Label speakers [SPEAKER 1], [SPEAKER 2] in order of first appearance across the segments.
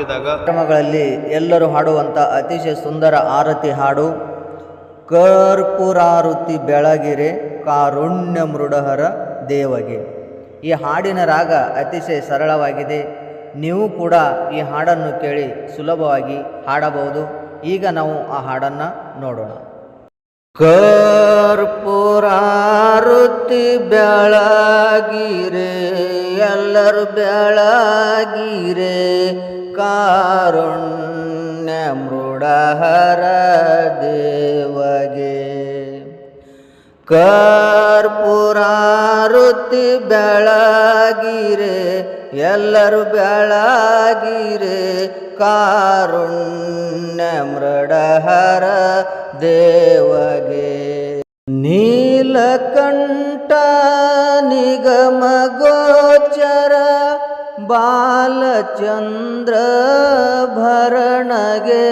[SPEAKER 1] ಹಾಕಿದಾಗ
[SPEAKER 2] ಕ್ರಮಗಳಲ್ಲಿ ಎಲ್ಲರೂ ಹಾಡುವಂಥ ಅತಿಶಯ ಸುಂದರ ಆರತಿ ಹಾಡು, ಕರ್ಪುರಾರುತಿ ಬೆಳಗಿರೆ, ಕಾರುಣ್ಯ ಮೃಡಹರ ದೇವಗೆ. ಈ ಹಾಡಿನ ರಾಗ ಅತಿಶಯ ಸರಳವಾಗಿದೆ. ನೀವು ಕೂಡ ಈ ಹಾಡನ್ನು ಕೇಳಿ ಸುಲಭವಾಗಿ ಹಾಡಬಹುದು. ಈಗ ನಾವು ಆ ಹಾಡನ್ನು ನೋಡೋಣ. ಕರ್ಪುರಾರುತಿ ಬೆಳಗಿರೆ ಎಲ್ಲರೂ ಬೆಳಗಿರೆ ಕಾರುಣ್ಯ ಮೃಡಹರ ದೇವಗೆ. ಕರ್ಪುರಾರುತಿ ಬೆಳಗಿರೆ ಎಲ್ಲರೂ ಬೆಳಗಿರೆ ಕಾರುಣ್ಯ देवगे ಗೋಚರ ಬಾಲಚಂದ್ರ ಭರಣಗೆ.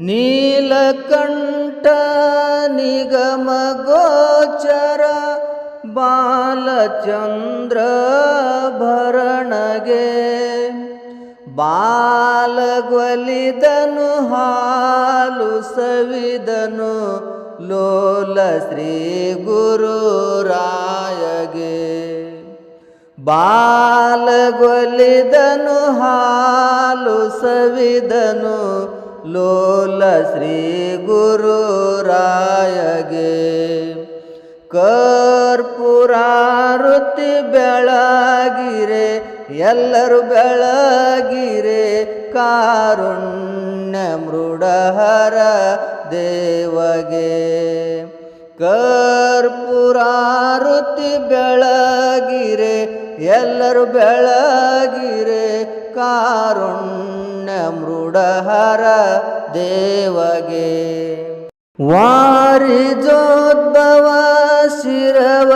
[SPEAKER 2] ನೀಲಕಂಠ ನಿಗಮ ಗೋಚರ ಬಾಲಚಂದ್ರ ಭರಣಗೆ. ಬಾಲಗೊಲಿದನು ಹಾಲು ಸವಿದನು ಲೋಲ ಶ್ರೀ ಗುರುರಾಯಗೆ ಬಾಲಗೊಲಿದನು ಹಾಲು ಸವಿದನು ಲೋಲ ಶ್ರೀ ಗುರುರಾಯಗೆ ಕರ್ಪುರಾರುತಿ ಬೆಳಗಿರೆ ಎಲ್ಲರೂ ಬೆಳಗಿರೆ ಕಾರುಣ್ಯ ಮೃಡಹರ ದೇವಗೆ. ಕರ್ಪುರಾರುತಿ ಬೆಳಗಿರೆ ಎಲ್ಲರೂ ಬೆಳಗಿರೆ ಕಾರುಣ್ಯ ಮೃಡಹರ ದೇವಗೆ. ವಾರಿಜೋದ್ಭವ ಶಿರವ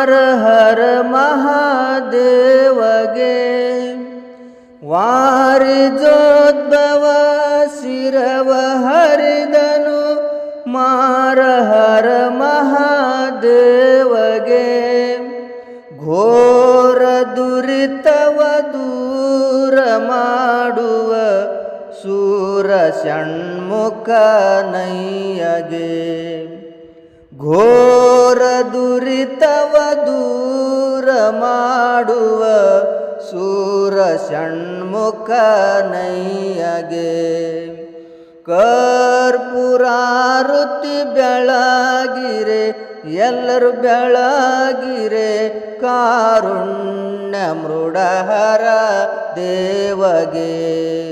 [SPEAKER 2] ಹರಿದನು ಹರ ಮಹಾದೇವಗೆ. ವಾರಿಜೋದ್ಭವ ಶಿರವ ಹರಿದನು ಮಾರಹರ ಮಹಾದೇವಗೆ. ಘೋರ ದುರಿತವ ದೂರ ಮಾಡುವ ಸೂರ ಷಣ್ಮುಖ ನೈಯಗೆ. ಘೋರ ದುರಿತವ ದೂರ ಮಾಡುವ ಸೂರ ಷಣ್ಮುಖ ನೈಯಗೆ. ಕರ್ಪುರಾರುತಿ ಬೆಳಗಿರೆ ಎಲ್ಲರೂ ಬೆಳಗಿರೆ ಕಾರುಣ್ಯ ಮೃಡಹರ ದೇವಗೆ.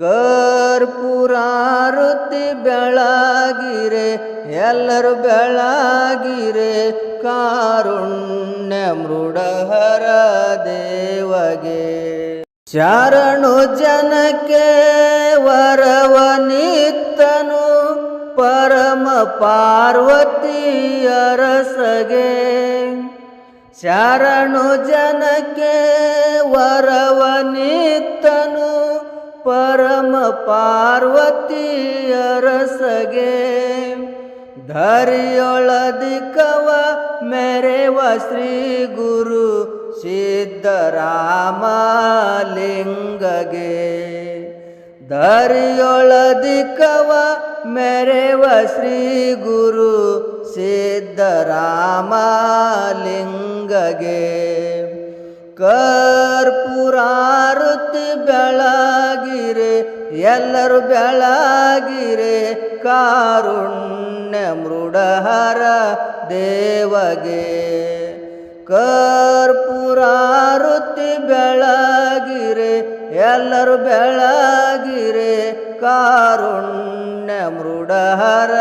[SPEAKER 2] ಕರ್ಪುರಾರುತಿ ಬೆಳಗಿರೆ, ಎಲ್ಲರೂ ಬೆಳಗಿರೆ. ಕಾರುಣ್ಯ ಮೃಡಹರ ದೇವಗೆ. ಶರಣು ಜನಕ್ಕೆ ವರವನಿತ್ತನು ಪರಮ ಪಾರ್ವತಿ ಅರಸಗೆ ಶರಣು ಜನಕ್ಕೆ ವರವನಿತ್ತನು ಪರಮ ಪಾರ್ವತಿಯರಸಗೆ ಧರಿಯೊಳದಿಕವ ಮೆರೆವ ಶ್ರೀ ಗುರು ಸಿದ್ಧರಾಮಲಿಂಗಗೆ ಧರಿಯೊಳದಿಕವ ಮೆರೆವ ಶ್ರೀ ಗುರು ಸಿದ್ದರಾಮಲಿಂಗಗೆ. ಕರ್ಪುರಾರುತಿ ಬೆಳಗಿರೆ, ಎಲ್ಲರೂ ಬೆಳಗಿರೆ, ಕಾರುಣ್ಯ ಮೃಡಹರ ದೇವಗೆ. ಕರ್ಪುರಾರುತಿ ಬೆಳಗಿರೆ, ಎಲ್ಲರೂ ಬೆಳಗಿರೆ, ಕಾರುಣ್ಯ ಮೃಡಹರ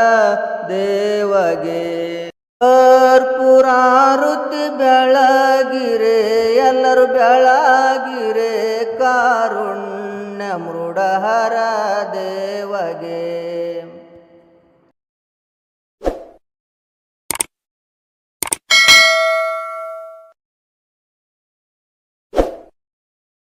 [SPEAKER 2] ದೇವಗೆ. ಕರ್ಪುರಾರುತಿ ಬೆಳಗಿರೆ ಎಲ್ಲರೂ ಬೆಳಗಿರೆ ಕಾರುಣ್ಯ ಮೃಡಹರ ದೇವಗೆ.